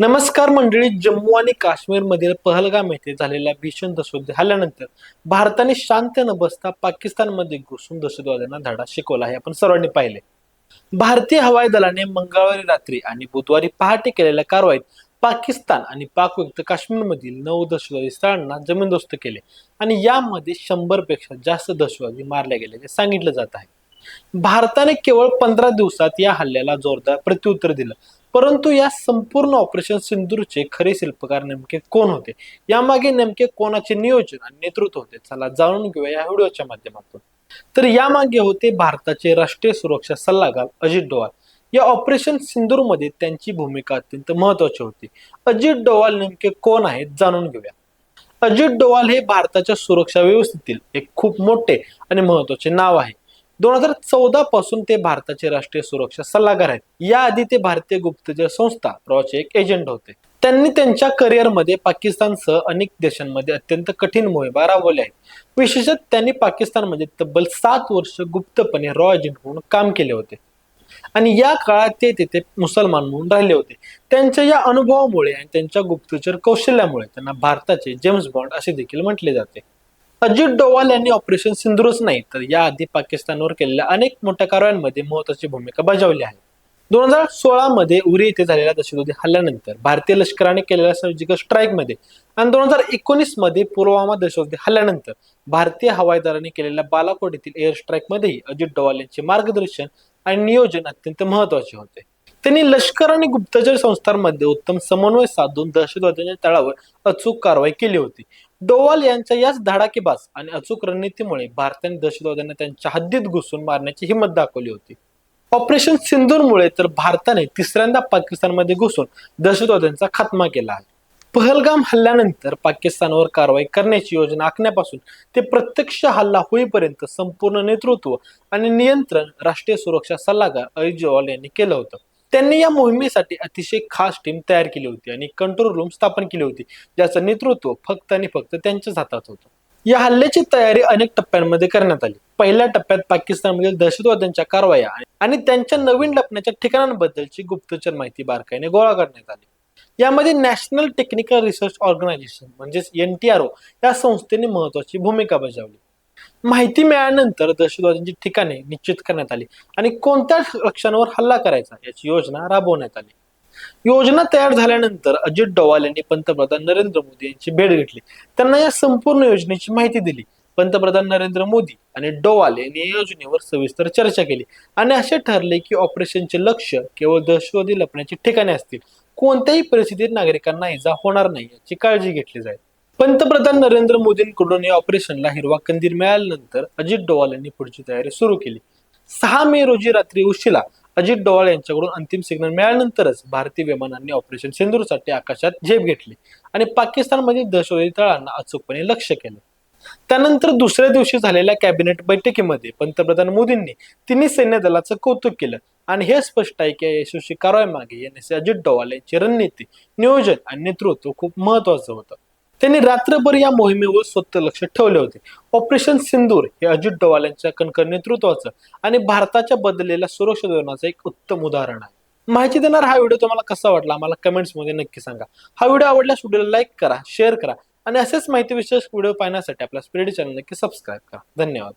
नमस्कार मंडळी जम्मू आणि काश्मीरमधील पहलगाम येथे झालेल्या भीषण दहशतवादी हल्ल्यानंतर भारताने शांत न बसता पाकिस्तानमध्ये घुसून दहशतवाद्यांना धडा शिकवला हे आपण सर्वांनी पाहिले. भारतीय हवाई दलाने मंगळवारी रात्री आणि बुधवारी पहाटे केलेल्या कारवाईत पाकिस्तान आणि पाकयुक्त काश्मीरमधील नऊ दहशतवादी स्थळांना जमीनदोस्त केले आणि यामध्ये शंभरपेक्षा जास्त दहशतवादी मारले गेल्याचे सांगितलं जात आहे. भारताने केवळ पंधरा दिवसात या हल्ल्याला जोरदार प्रत्युत्तर दिलं. परंतु या संपूर्ण ऑपरेशन सिंदूरचे खरे शिल्पकार नेमके कोण होते? यामागे नेमके कोणाचे नियोजन आणि नेतृत्व होते? चला जाणून घेऊया या व्हिडिओच्या माध्यमातून. तर यामागे होते भारताचे राष्ट्रीय सुरक्षा सल्लागार अजित डोवाल. या ऑपरेशन सिंदूरमध्ये त्यांची भूमिका अत्यंत महत्वाची होती. अजित डोवाल नेमके कोण आहेत जाणून घेऊया. अजित डोवाल हे भारताच्या सुरक्षा व्यवस्थेतील एक खूप मोठे आणि महत्त्वाचे नाव आहे. दोन हजार चौदा पासून ते भारताचे राष्ट्रीय सुरक्षा सल्लागार आहेत. याआधी ते भारतीय गुप्तचर संस्था रॉचे एक एजंट होते. त्यांनी त्यांच्या करिअरमध्ये पाकिस्तानसह अनेक देशांमध्ये अत्यंत कठीण मोहिमा राबवल्या आहेत. विशेषतः त्यांनी पाकिस्तानमध्ये तब्बल सात वर्ष गुप्तपणे रॉ एजंट म्हणून काम केले होते. आणि या काळात ते तिथे मुसलमान म्हणून राहिले होते. त्यांच्या या अनुभवामुळे आणि त्यांच्या गुप्तचर कौशल्यामुळे त्यांना भारताचे जेम्स बॉन्ड असे देखील म्हटले जाते. अजित डोवाल यांनी ऑपरेशन सिंधूरच नाही तर याआधी पाकिस्तानवर केलेल्या अनेक मोठ्या कारवायांमध्ये महत्वाची भूमिका बजावली आहे. दोन हजार सोळा मध्ये उरी येथे झालेल्या दहशतवादी हल्ल्यानंतर भारतीय लष्कराने केलेल्या सर्जिकल स्ट्राईकमध्ये आणि दोन हजार एकोणीसमध्ये पुलवामा दहशतवादी हल्ल्यानंतर भारतीय हवाई दलाने केलेल्या बालाकोट येथील एअर स्ट्राईक मध्येही अजित डोवाल यांचे मार्गदर्शन आणि नियोजन अत्यंत महत्त्वाचे होते. त्यांनी लष्कर आणि गुप्तचर संस्थांमध्ये उत्तम समन्वय साधून दहशतवाद्यांच्या तळावर अचूक कारवाई केली होती. डोवाल यांच्या याच धडाकेबाज आणि अचूक रणनीतीमुळे भारताने दहशतवाद्यांना त्यांच्या हद्दीत घुसून मारण्याची हिंमत दाखवली होती. ऑपरेशन सिंधूरमुळे तर भारताने तिसऱ्यांदा पाकिस्तानमध्ये घुसून दहशतवाद्यांचा खात्मा केला आहे. पहलगाम हल्ल्यानंतर पाकिस्तानवर कारवाई करण्याची योजना आखण्यापासून ते प्रत्यक्ष हल्ला होईपर्यंत संपूर्ण नेतृत्व आणि नियंत्रण राष्ट्रीय सुरक्षा सल्लागार अजित डोवाल यांनी केलं होतं. त्यांनी या मोहिमेसाठी अतिशय खास टीम तयार केली होती आणि कंट्रोल रूम स्थापन केली होती ज्याचं नेतृत्व फक्त आणि फक्त त्यांच्याच हातात होतं. या हल्ल्याची तयारी अनेक टप्प्यांमध्ये करण्यात आली. पहिल्या टप्प्यात पाकिस्तानमधील दहशतवाद्यांच्या कारवाया आणि त्यांच्या नवीन लपण्याच्या ठिकाणांबद्दलची गुप्तचर माहिती बारकाईने गोळा करण्यात आली. यामध्ये नॅशनल टेक्निकल रिसर्च ऑर्गनायझेशन म्हणजेच एनटीआरओ या संस्थेने महत्वाची भूमिका बजावली. माहिती मिळाल्यानंतर दहशतवाद्यांची ठिकाणे निश्चित करण्यात आली आणि कोणत्या लक्ष्यांवर हल्ला करायचा याची योजना राबवण्यात आली. योजना तयार झाल्यानंतर अजित डोवाल यांनी पंतप्रधान नरेंद्र मोदी यांची भेट घेतली. त्यांना या संपूर्ण योजनेची माहिती दिली. पंतप्रधान नरेंद्र मोदी आणि डोवाल यांनी या योजनेवर सविस्तर चर्चा केली आणि असे ठरले की ऑपरेशनचे लक्ष केवळ दहशतवादी लपण्याची ठिकाणे असतील. कोणत्याही परिस्थितीत नागरिकांना इजा होणार नाही याची काळजी घेतली जाईल. पंतप्रधान नरेंद्र मोदींकडून या ऑपरेशनला हिरवा कंदील मिळाल्यानंतर अजित डोवाल यांनी पुढची तयारी सुरू केली. सहा मे रोजी रात्री उशिरा अजित डोवाल यांच्याकडून अंतिम सिग्नल मिळाल्यानंतरच भारतीय विमानांनी ऑपरेशन सिंदूरसाठी आकाशात झेप घेतली आणि पाकिस्तानमधील दहशतवादी तळांना अचूकपणे लक्ष केलं. त्यानंतर दुसऱ्या दिवशी झालेल्या कॅबिनेट बैठकीमध्ये पंतप्रधान मोदींनी तिन्ही सैन्य दलाचं कौतुक केलं आणि हे स्पष्ट आहे की या यशस्वी कारवाई मागे एनएसए अजित डोवाल यांची रणनीती नियोजन आणि नेतृत्व खूप महत्वाचं होतं. त्यांनी रात्रभर या मोहिमेवर स्वतः लक्ष ठेवले होते. ऑपरेशन सिंदूर हे अजित डोवाल यांच्या कणकर नेतृत्वाचं आणि भारताच्या बदललेल्या सुरक्षा धोरणाचं एक उत्तम उदाहरण आहे. माहिती देणार हा व्हिडिओ तुम्हाला कसा वाटला आम्हाला कमेंट्समध्ये नक्की सांगा. हा व्हिडिओ आवडल्यास व्हिडिओला लाईक करा शेअर करा आणि असेच माहिती विशेष व्हिडिओ पाहण्यासाठी आपल्या स्पिरिट चॅनल नक्की सबस्क्राईब करा. धन्यवाद.